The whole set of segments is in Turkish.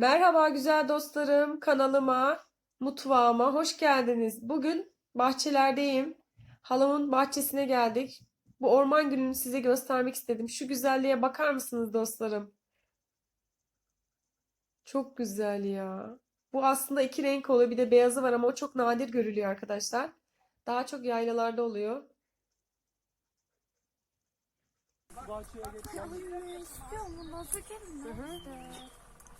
Merhaba güzel dostlarım, kanalıma, mutfağıma hoş geldiniz. Bugün bahçelerdeyim. Halamın bahçesine geldik. Bu orman gününü size göstermek istedim. Şu güzelliğe bakar mısınız dostlarım? Çok güzel ya. Bu aslında iki renk oluyor. Bir de beyazı var ama o çok nadir görülüyor arkadaşlar. Daha çok yaylalarda oluyor. Bahçeye geç. Yalını istiyorum. Bu nasıl kelime?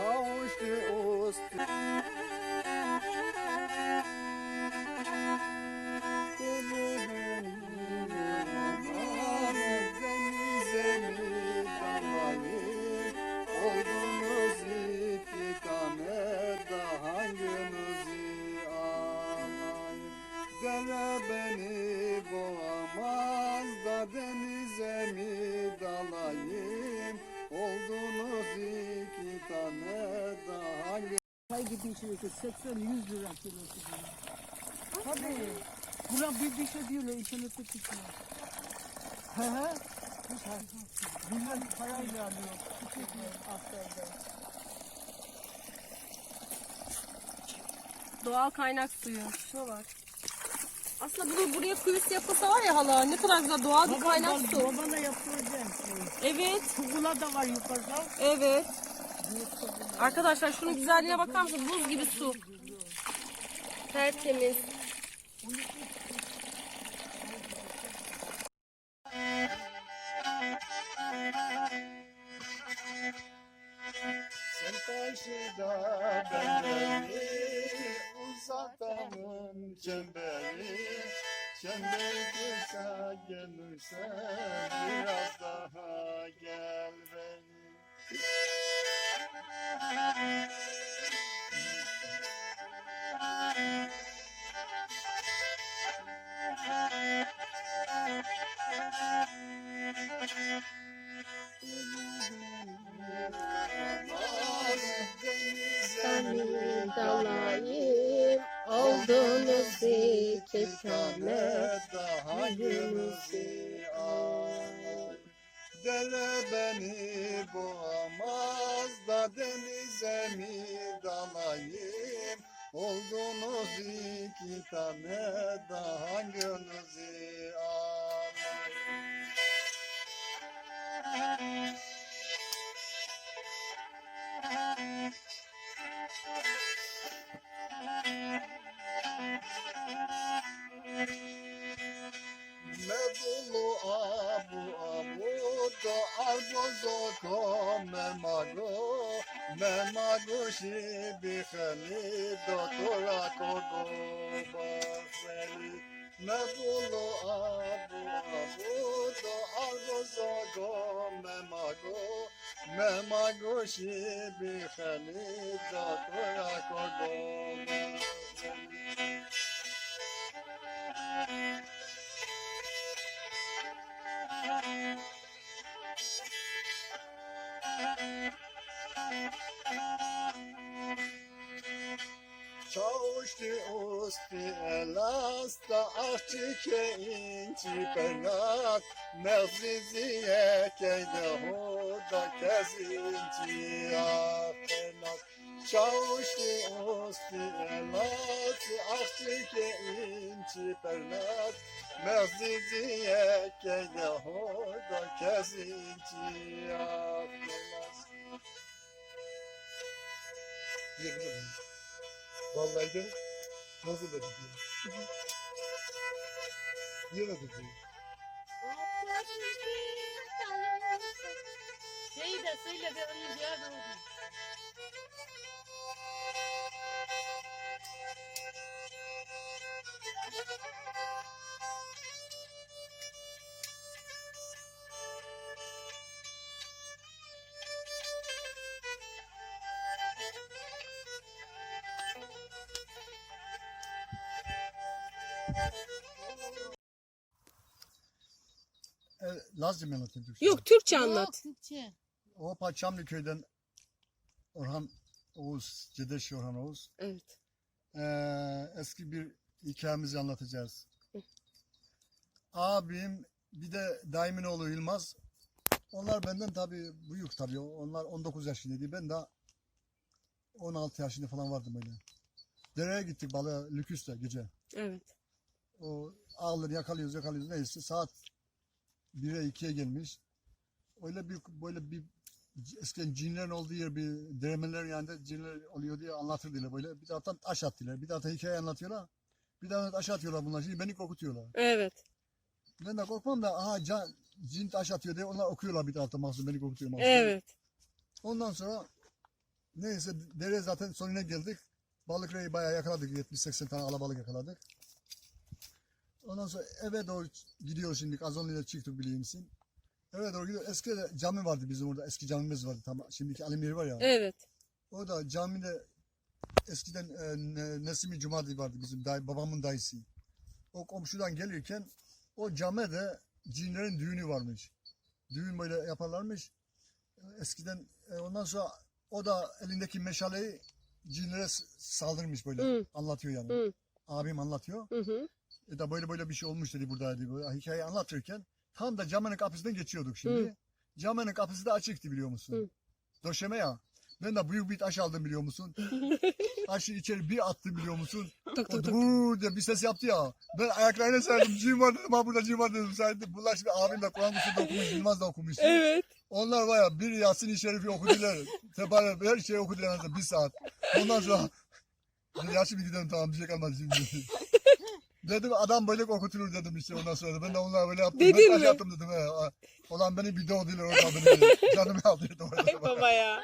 İşte. Çavuşlu hangi Çay gibi içiyorsa 80-100 lira kilosu diyor. Tabii. Buna bir bir şey diyorlar internette çıkıyor. Hı hı. Bilmem parayla alıyor. Doğal kaynak suyu. Şuna bak. Aslında bunu buraya kuyusu yapılsa var ya hala ne kadar güzel doğal bir kaynak su. babana yaptıracağım. Evet, Kugula da var yukarıda. evet. Arkadaşlar şunun güzelliğine bakar mısınız? Buz gibi su. Tertemiz. Karşıda ben beni uzaktanın çemberi Çember kısa gelirse biraz Dere beni boğamaz da denize mi dalayım? Oldunuz iki tane daha gönlünüzü alayım تو ارگوزو تو مماگو مماگو شی بخلی دو تو را کودو بخلی مبولو ابو ابو تو ارگوزو تو مماگو مماگو شی بخلی دو تو را کودو بخلی usti elasta ahçike inci penat Mevziziye keyde huda kezinci apenat Çavuştu usti elasta ahçike inci penat Mevziziye keyde huda kezinci apenat Vallahi de nasıl da gidiyor. Yine de gidiyor. Şeyi de söyle de arayacağız oldu. Lazcı mı anlatayım Türkçe? Yok Türkçe Yok, anlat. Türkçe. O Paçamlı köyden Orhan Oğuz, Cedeş Orhan Oğuz. Evet. E, eski bir hikayemizi anlatacağız. Abim bir de daimin oğlu Yılmaz. Onlar benden tabii büyük tabii. Onlar 19 yaşındaydı. Ben de 16 yaşında falan vardım öyle. Dereye gittik balığa Lüküs'te gece. Evet. O ağları yakalıyoruz yakalıyoruz neyse saat 1'e 2'ye gelmiş. Öyle bir böyle bir eskiden cinlerin olduğu yer bir deremeler yanında cinler oluyor diye anlatırdılar böyle. Bir taraftan taş attılar. Bir taraftan hikaye anlatıyorlar. Bir taraftan taş atıyorlar bunlar. Şimdi beni korkutuyorlar. Evet. Ben de korkmam da aha can, cin taş atıyor diye onlar okuyorlar bir taraftan mahsus beni korkutuyor mahsus. Evet. Ondan sonra neyse dere zaten sonuna geldik. Balık reyi bayağı yakaladık. 70-80 tane alabalık yakaladık. Ondan sonra eve doğru gidiyoruz şimdi. Azonlu'ya çıktık biliyor musun? Eve doğru gidiyor. Eski de cami vardı bizim orada. Eski camimiz vardı. Tam şimdiki alim yeri var ya. Evet. O da camide eskiden e, Ne- Nesimi Cumadi vardı bizim dayı, babamın dayısı. O komşudan gelirken o camide cinlerin düğünü varmış. Düğün böyle yaparlarmış. Eskiden e, ondan sonra o da elindeki meşaleyi cinlere saldırmış böyle. Hı. Anlatıyor yani. Hı. Abim anlatıyor. Hı hı. E da böyle böyle bir şey olmuş dedi burada dedi. Böyle hikayeyi anlatırken tam da caminin kapısından geçiyorduk şimdi. Hı. Caminin kapısı da açıktı biliyor musun? Hı. Döşeme ya. Ben de büyük bir taş aldım biliyor musun? Taşı içeri bir attım biliyor musun? Tık tık diye bir ses yaptı ya. Ben ayaklarına serdim. Cim var dedim. Ha burada cim var dedim. Serdim. Bunlar şimdi abim de Kur'an kursu da okumuş. Yılmaz da okumuş. Evet. Onlar var ya bir Yasin-i Şerif'i okudular. Tebarek her şeyi okudular. Bir saat. Ondan sonra "Ya Yasin bir gidelim tamam bir şey kalmadı şimdi. Dedim adam böyle korkutulur dedim işte ondan sonra. Ben de onlara böyle yaptım. Dedin ben taş mi? yaptım dedim. He. Olan beni bir doğu diler orada beni. Canımı aldırdı orada. Ay baba ya.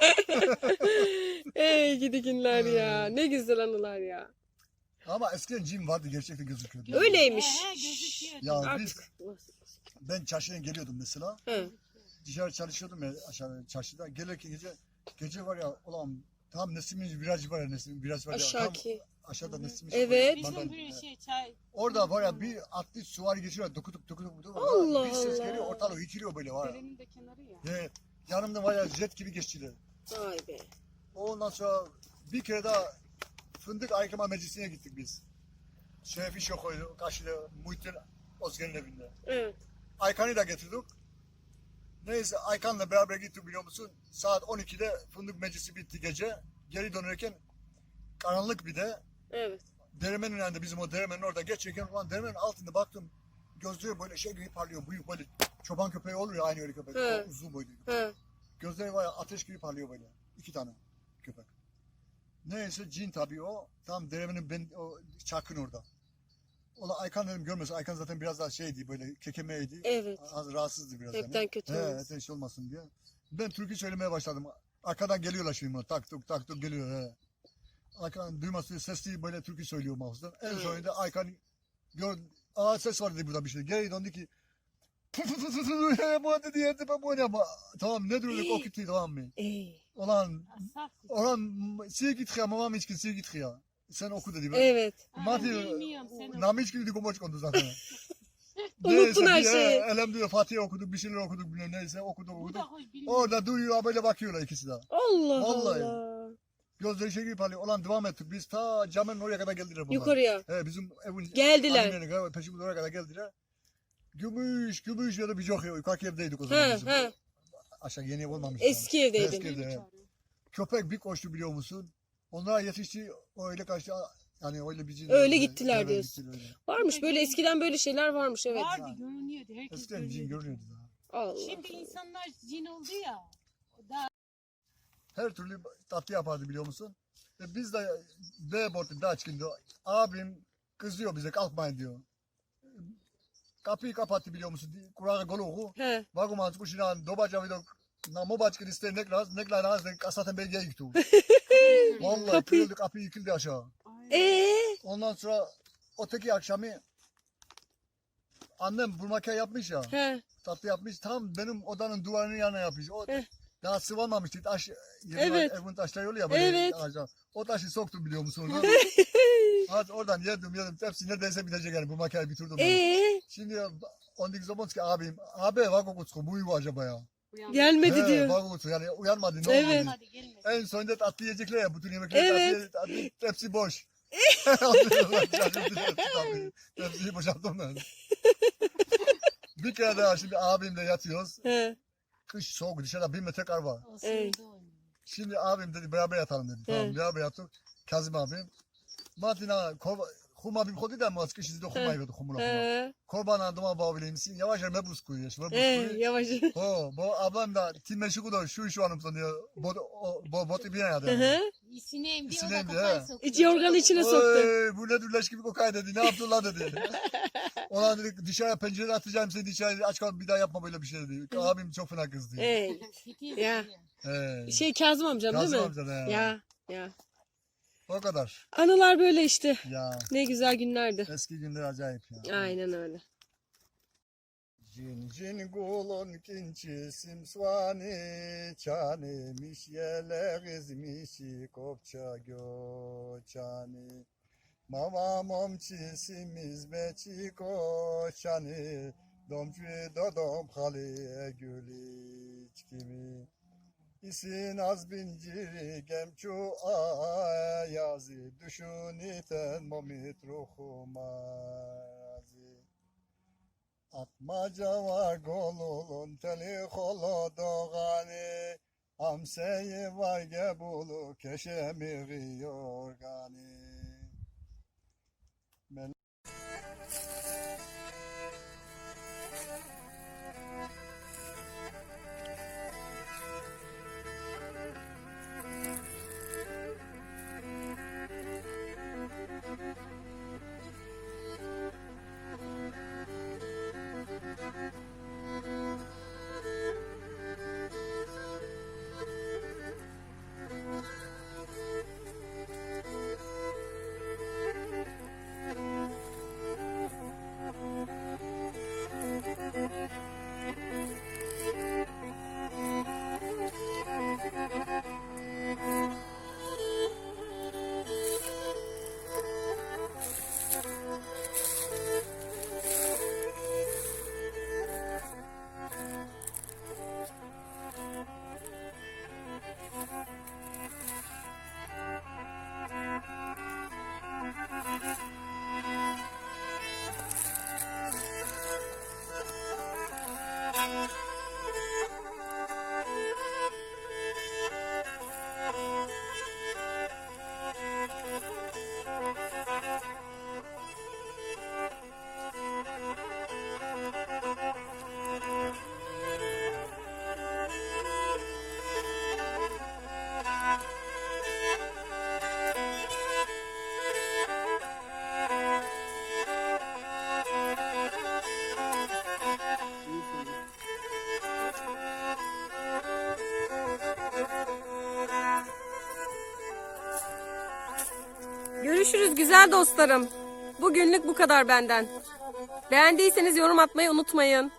Ey gidi günler ya. Ne güzel anılar ya. Ama eskiden cin vardı gerçekten gözüküyordu. Öyleymiş. He, gözüküyor. Ya biz Artık. ben çarşıdan geliyordum mesela. Hı. dışarı çalışıyordum ya aşağı çarşıda. Gelirken gece gece var ya ulan tam Neslimin virajı var ya Neslimin virajı var ya. Tam Aşağıki. Aşağıda Neslimin. Evet. Bizim Oradan- bir şey çay. Orada var ya bir atlı suvari geçiyor. Dokutup dokutup dokutup. Allah Bir ses Allah. geliyor ortalığı yıkılıyor böyle var ya. Derenin de kenarı ya. Evet. Yanımda var ya jet gibi geçtiler. Vay be. Ondan sonra bir kere daha Fındık Aykırma Meclisi'ne gittik biz. Şerefi Şokoy'du. Karşıda Muhittin Ozgen'in evinde. Evet. Aykan'ı da getirdik. Neyse Aykan'la beraber gittik biliyor musun? Saat 12'de fındık meclisi bitti gece. Geri dönerken karanlık bir de Evet. deremenin önünde bizim o deremenin orada geçerken ulan deremenin altında baktım gözleri böyle şey gibi parlıyor büyük böyle çoban köpeği olur ya aynı öyle köpek o uzun boylu Ha. gözleri var ateş gibi parlıyor böyle iki tane köpek neyse cin tabii o tam deremenin ben o çakın orada Ola Aykan dedim görmesin Aykan zaten biraz daha şeydi böyle kekemeydi Evet. az rahatsızdı biraz Hepten yani. kötü He, olmasın. hepten şey olmasın diye. Ben türkü söylemeye başladım. Arkadan geliyorlar şimdi. Tak tuk tak tuk geliyor. He. Aykan duyması sesli böyle türkü söylüyor mouse'dan. En Evet. sonunda Aykan Gör, aa ses var dedi burada bir şey. Geri döndü ki bu dedi ben bu ne ama tamam ne diyordu o gitti tamam mı? Asak. ulan şey git ya mamam içkin şey git ya. Sen oku dedi. Ben, Evet. Mati Nami içkin dedi komoç kondu zaten. Unuttun her şeyi. he, Elhamdülillah Fatiha okuduk bir şeyler okuduk bilmem neyse okuduk okuduk. Orada duyuyor böyle bakıyorlar ikisi de. Allah Vallahi. Gözleri şey gibi parlıyor. Ulan devam ettik. Biz ta caminin oraya kadar geldiler bunlar. Yukarıya. He bizim evin Geldiler. annemin peşimiz oraya kadar geldiler. Gümüş, gümüş ya da bir yok. Yukarı evdeydik o zaman He bizim. he. Aşağı yeni ev olmamış. Eski yani. evdeydin. Eski evde. he. Köpek bir koştu biliyor musun? Onlar yetişti öyle kaçtı. Yani öyle bir Öyle gittiler diyorsun. gittiler öyle. Varmış böyle eskiden böyle şeyler varmış evet. Vardı görünüyordu. Herkes Eskiden cin görüyordu. görünüyordu daha. Allah. Şimdi insanlar cin oldu ya. Her türlü tatlı yapardı biliyor musun? E biz de B bortu daha çıkındı. Abim kızıyor bize kalkmayın diyor. Kapıyı kapattı biliyor musun? Kurağı golu He. Vaguman kushina dobaca video na mobaç kıriste neklas neklar az ne kasaten belge yıktı. Vallahi Kapıyı- kırıldı kapı yıkıldı aşağı. Ee, Ondan sonra öteki akşamı annem burmaka yapmış ya. he. Tatlı yapmış. Tam benim odanın duvarının yanına yapmış. O Heh. Daha sıvamamıştı. Taş, yeni Evet. Evin taşları oluyor ya böyle Evet. ağaca. O taşı soktum biliyor musun? Onu? Hadi oradan yedim yedim. Hepsi neredeyse bitecek yani. Bu makineyi bitirdim. Ee, Şimdi ondaki zaman ki abim. Abi vako kutsu. Bu yuva acaba ya. uyandı. gelmedi He, diyor. vako kutsu. Yani uyanmadı. Ne Evet. oldu? Gelmedi. En sonunda tatlı yiyecekler ya. Bütün yemekleri Evet. tatlı, tatlı, tepsi boş. Tepsiyi boşalttım ben. bir kere daha şimdi abimle yatıyoruz. He. Kış soğuk dışarıda bir metre kar var. Evet. Şimdi abim dedi beraber yatalım dedi. Tamam Evet. beraber yattık. Kazım abim. Martina kova Hum abim kodu da mı kış izde hum ayırdı humura huma. Doma bağlı misin? Yavaş yavaş. Mebus He. koyuyor. Yavaş. Ho, bu ablam da timme şu kadar şu şu anım sanıyor. Bu bu botu bir diye İsineğim ona diye, kafayı sokuyor. İç yorganın içine soktu. Bu ne dürleş gibi kokay dedi. Ne yaptın lan dedi. Ona dedi dışarı pencereden atacağım seni dışarı aç kal bir daha yapma böyle bir şey dedi. Abim çok fena kızdı. Gidiyor, Ya. şey Kazım amcam Kazım değil mi? amca da ya. Ya. Ya. O kadar. Anılar böyle işte. Ya. Ne güzel günlerdi. Eski günler acayip ya. Aynen öyle. Cin cin gulun kinçi simsvani çanemiş yele gizmişi kopça göçani. Mama momçi simiz beçi koçani. Domçu dodom hali gülüç kimi. İsin az binciri gemçu ayazi düşüniten momit ruhumazi. Atmaca var golulun teli kolo doğani. Amseyi var gebulu keşemi yorgani. Görüşürüz güzel dostlarım. Bugünlük bu kadar benden. Beğendiyseniz yorum atmayı unutmayın.